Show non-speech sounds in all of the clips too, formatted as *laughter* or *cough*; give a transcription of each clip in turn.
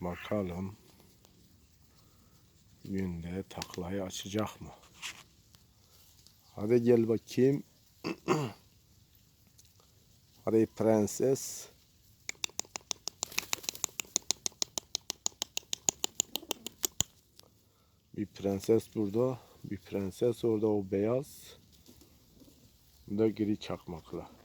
Bakalım. Günde taklayı açacak mı? Hadi gel bakayım. *clears throat* Hadi prenses. Bir prenses burada. Bir prenses orada o beyaz. Bu da gri çakmakla.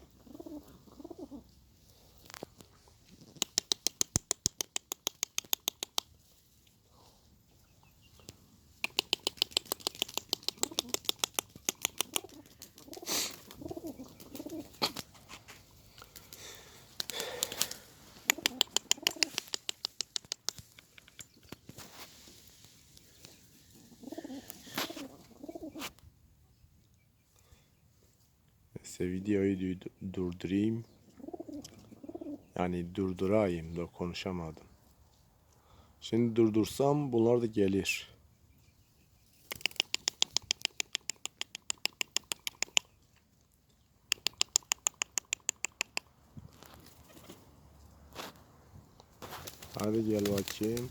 Neyse videoyu du- durdurayım. Yani durdurayım da konuşamadım. Şimdi durdursam bunlar da gelir. Hadi gel bakayım.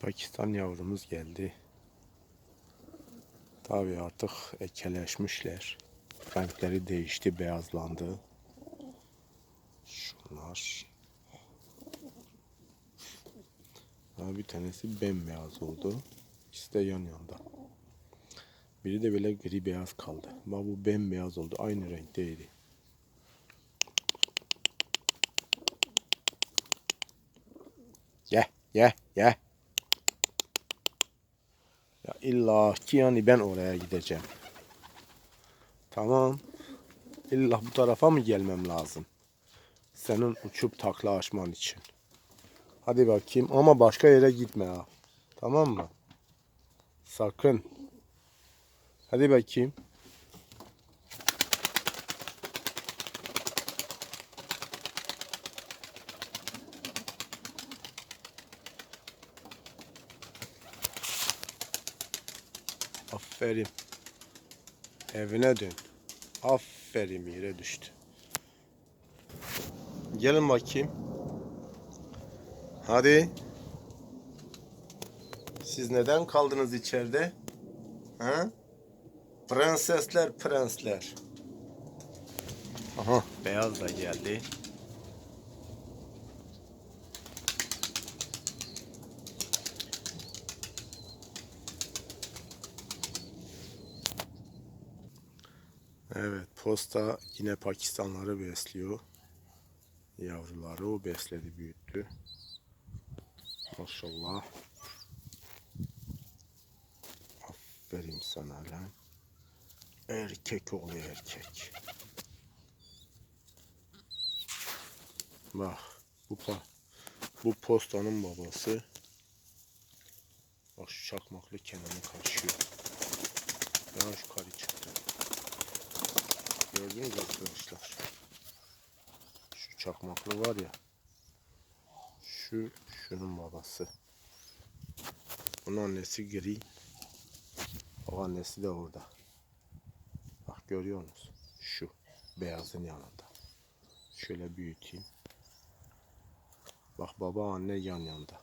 Pakistan yavrumuz geldi. Tabii artık ekeleşmişler. Renkleri değişti, beyazlandı. Şunlar. Daha bir tanesi bembeyaz oldu. İkisi de yan yanda. Biri de böyle gri beyaz kaldı. Ama bu bembeyaz oldu. Aynı renkteydi. Ye, ye, ye. İlla ki yani ben oraya gideceğim. Tamam. İlla bu tarafa mı gelmem lazım? Senin uçup takla açman için. Hadi bakayım ama başka yere gitme ha. Tamam mı? Sakın. Hadi bakayım. Aferin. Evine dön. Aferin yere düştü. Gelin bakayım. Hadi. Siz neden kaldınız içeride? Ha? Prensesler, prensler. Aha, beyaz da geldi. Evet, posta yine Pakistanları besliyor. Yavruları o besledi, büyüttü. Maşallah. Aferin sana lan. Erkek oluyor erkek. Bak bu pa bu postanın babası. Bak şu çakmaklı Kenan'ı kaşıyor. Ya şu çıktı. Gördünüz arkadaşlar. Şu çakmaklı var ya. Şu şunun babası. Bunun annesi gri. O annesi de orada. Bak görüyor musunuz? Şu beyazın yanında. Şöyle büyüteyim. Bak baba anne yan yanda.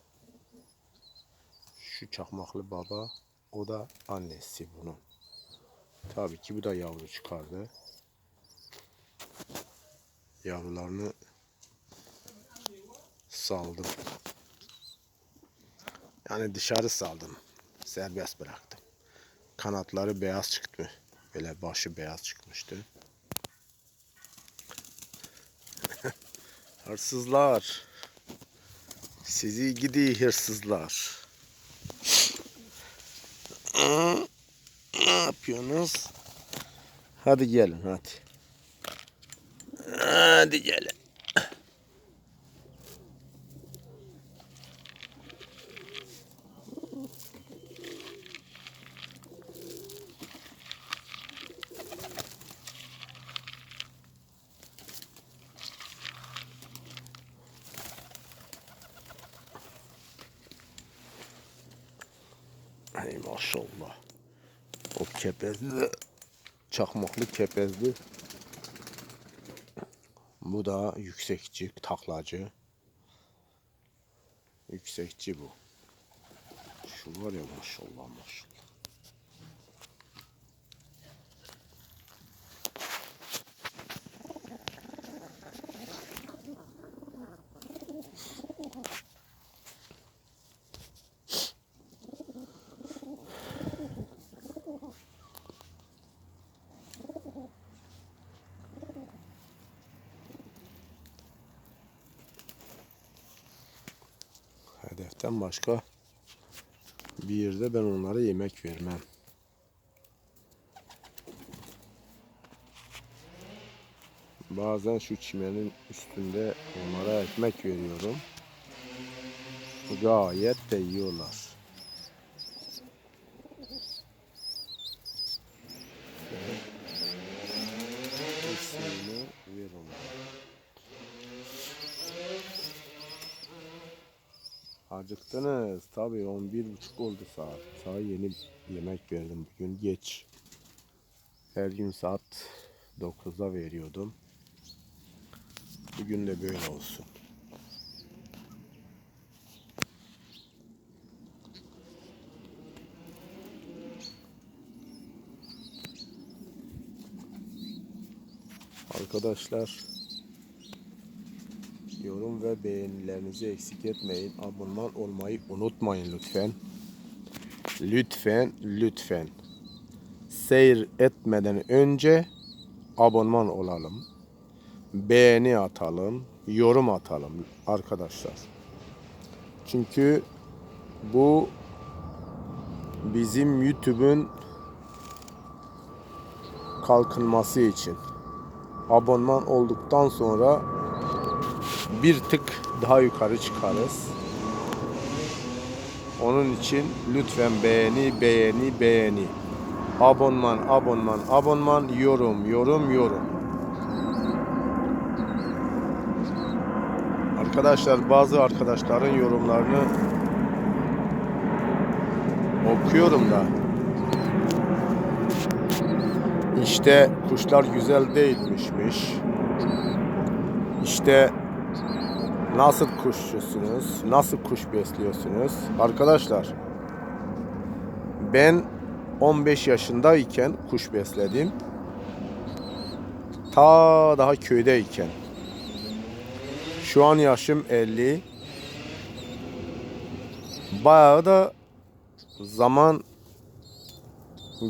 Şu çakmaklı baba o da annesi bunun. Tabii ki bu da yavru çıkardı. Yavrularını saldım. Yani dışarı saldım. Serbest bıraktım. Kanatları beyaz çıktı. Böyle başı beyaz çıkmıştı. *laughs* Hırsızlar. Sizi gidi hırsızlar. Ne yapıyorsunuz? Hadi gelin hadi. Hadi gelin. Hey maşallah. O kepezli de çakmaklı kepezli. Bu da yüksekçi, taklacı. Yüksekçi bu. Şu var ya maşallah maşallah. Hedeften başka bir yerde ben onlara yemek vermem. Bazen şu çimenin üstünde onlara ekmek veriyorum. Gayet de yiyorlar. Acıktınız. Tabii 11 buçuk oldu saat. Sana yeni yemek verdim bugün geç. Her gün saat 9'da veriyordum. Bugün de böyle olsun. Arkadaşlar yorum ve beğenilerinizi eksik etmeyin. Abone olmayı unutmayın lütfen. Lütfen, lütfen. Seyir etmeden önce abone olalım. Beğeni atalım, yorum atalım arkadaşlar. Çünkü bu bizim YouTube'un kalkınması için. Abone olduktan sonra bir tık daha yukarı çıkarız. Onun için lütfen beğeni, beğeni, beğeni. Abonman, abonman, abonman, yorum, yorum, yorum. Arkadaşlar bazı arkadaşların yorumlarını okuyorum da. İşte kuşlar güzel değilmişmiş. İşte Nasıl kuşçusunuz? Nasıl kuş besliyorsunuz? Arkadaşlar ben 15 yaşındayken kuş besledim. Ta daha köydeyken. Şu an yaşım 50. Bayağı da zaman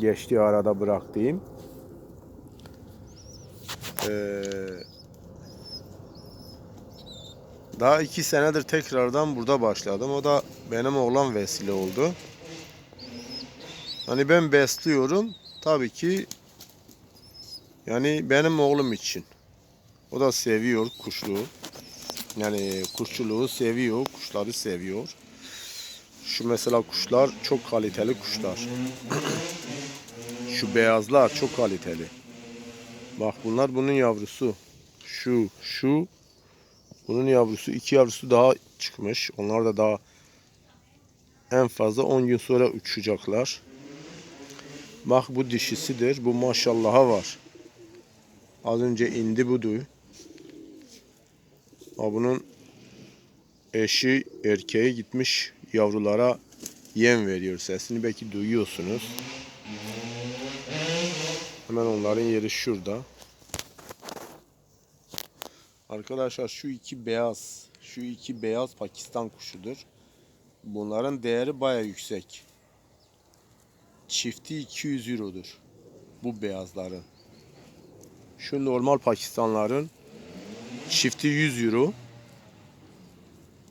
geçti arada bıraktığım. Ee, Daha iki senedir tekrardan burada başladım. O da benim oğlan vesile oldu. Hani ben besliyorum. Tabii ki yani benim oğlum için. O da seviyor kuşluğu. Yani kuşçuluğu seviyor, kuşları seviyor. Şu mesela kuşlar çok kaliteli kuşlar. *clears throat* Şu beyazlar çok kaliteli. Bak bunlar bunun yavrusu. Şu, şu bunun yavrusu, iki yavrusu daha çıkmış. Onlar da daha en fazla 10 gün sonra uçacaklar. Bak bu dişisidir. Bu maşallaha var. Az önce indi budu. Ha bunun eşi erkeği gitmiş yavrulara yem veriyor. Sesini belki duyuyorsunuz. Hemen onların yeri şurada. Arkadaşlar şu iki beyaz, şu iki beyaz Pakistan kuşudur. Bunların değeri baya yüksek. Çifti 200 eurodur. Bu beyazların. Şu normal Pakistanların çifti 100 euro.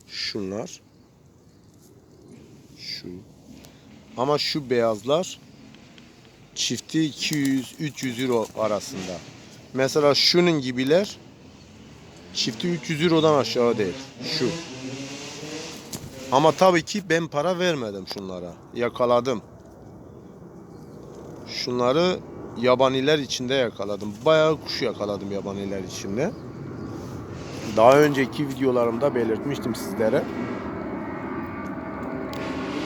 Şunlar. Şu. Ama şu beyazlar çifti 200-300 euro arasında. Mesela şunun gibiler çifti 300 eurodan aşağı değil. Şu. Ama tabii ki ben para vermedim şunlara. Yakaladım. Şunları yabaniler içinde yakaladım. Bayağı kuş yakaladım yabaniler içinde. Daha önceki videolarımda belirtmiştim sizlere.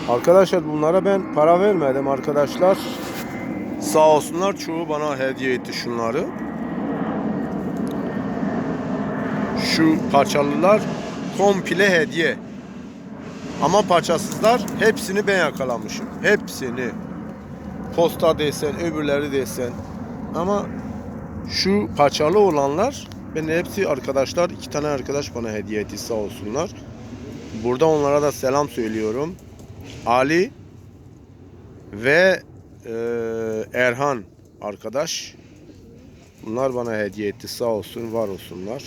Arkadaşlar bunlara ben para vermedim arkadaşlar. Sağ olsunlar çoğu bana hediye etti şunları. Şu parçalılar komple hediye. Ama parçasızlar hepsini ben yakalamışım. Hepsini. Posta desen, öbürleri desen. Ama şu parçalı olanlar ben hepsi arkadaşlar, iki tane arkadaş bana hediye etti sağ olsunlar. Burada onlara da selam söylüyorum. Ali ve e, Erhan arkadaş. Bunlar bana hediye etti sağ olsun, var olsunlar.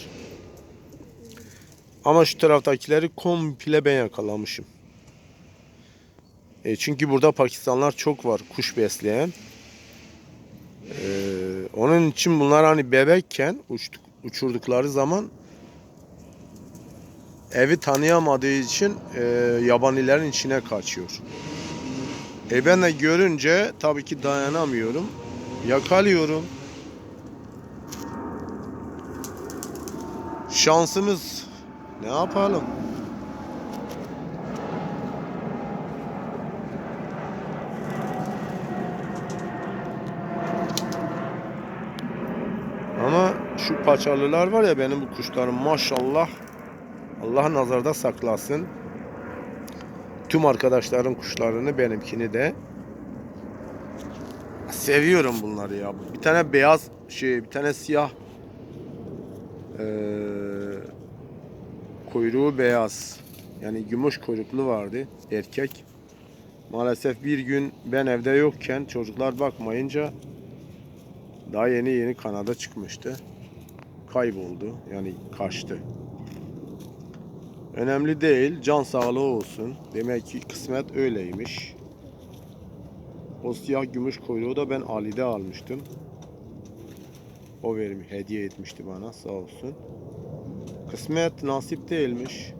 Ama şu taraftakileri komple ben yakalamışım. E, çünkü burada Pakistanlar çok var kuş besleyen. E, onun için bunlar hani bebekken uçtuk, uçurdukları zaman evi tanıyamadığı için e, yabanilerin içine kaçıyor. E ben de görünce tabii ki dayanamıyorum. Yakalıyorum. Şansımız ne yapalım? Ama şu paçalılar var ya benim bu kuşlarım maşallah Allah nazarda saklasın. Tüm arkadaşların kuşlarını benimkini de seviyorum bunları ya. Bir tane beyaz şey, bir tane siyah eee, kuyruğu beyaz. Yani gümüş kuyruklu vardı erkek. Maalesef bir gün ben evde yokken çocuklar bakmayınca daha yeni yeni kanada çıkmıştı. Kayboldu. Yani kaçtı. Önemli değil. Can sağlığı olsun. Demek ki kısmet öyleymiş. O siyah gümüş kuyruğu da ben Ali'de almıştım. O verim hediye etmişti bana sağ olsun. Kısmet nasip değilmiş.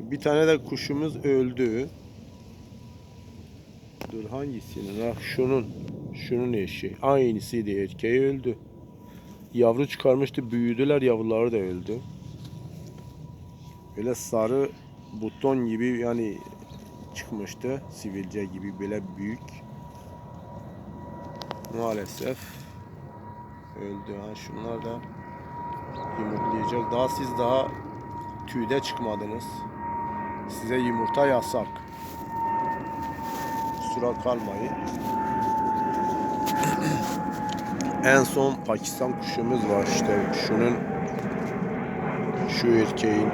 Bir tane de kuşumuz öldü. Dur hangisinin? Ah şunun. Şunun eşi. Aynısıydı erkeği öldü. Yavru çıkarmıştı büyüdüler yavruları da öldü. Böyle sarı buton gibi yani çıkmıştı. Sivilce gibi böyle büyük. Maalesef öldü. Ha, şunlar da yumurtlayacak. Daha siz daha tüyde çıkmadınız. Size yumurta yasak. Kusura kalmayın. *clears throat* en son Pakistan kuşumuz var işte şunun şu erkeğin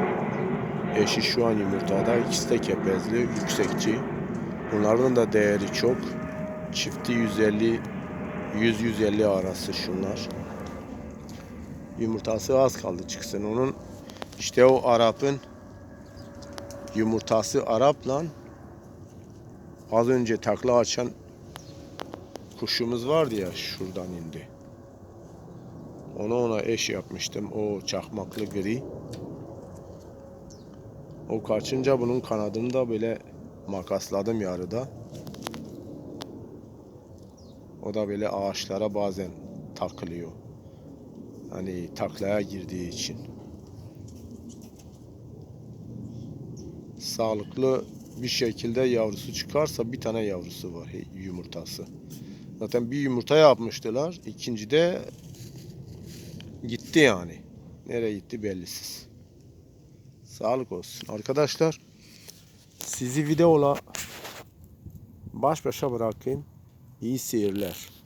eşi şu an yumurtada ikisi de kepezli yüksekçi bunların da değeri çok çifti 150 100-150 arası şunlar yumurtası az kaldı çıksın onun işte o Arap'ın yumurtası Arap'la az önce takla açan kuşumuz vardı ya şuradan indi. Onu ona eş yapmıştım. O çakmaklı gri. O kaçınca bunun kanadını da böyle makasladım yarıda. O da böyle ağaçlara bazen takılıyor. Hani taklaya girdiği için. Sağlıklı bir şekilde yavrusu çıkarsa bir tane yavrusu var yumurtası. Zaten bir yumurta yapmıştılar. İkinci de gitti yani. Nereye gitti bellisiz. Sağlık olsun. Arkadaşlar sizi videola baş başa bırakayım. İyi seyirler.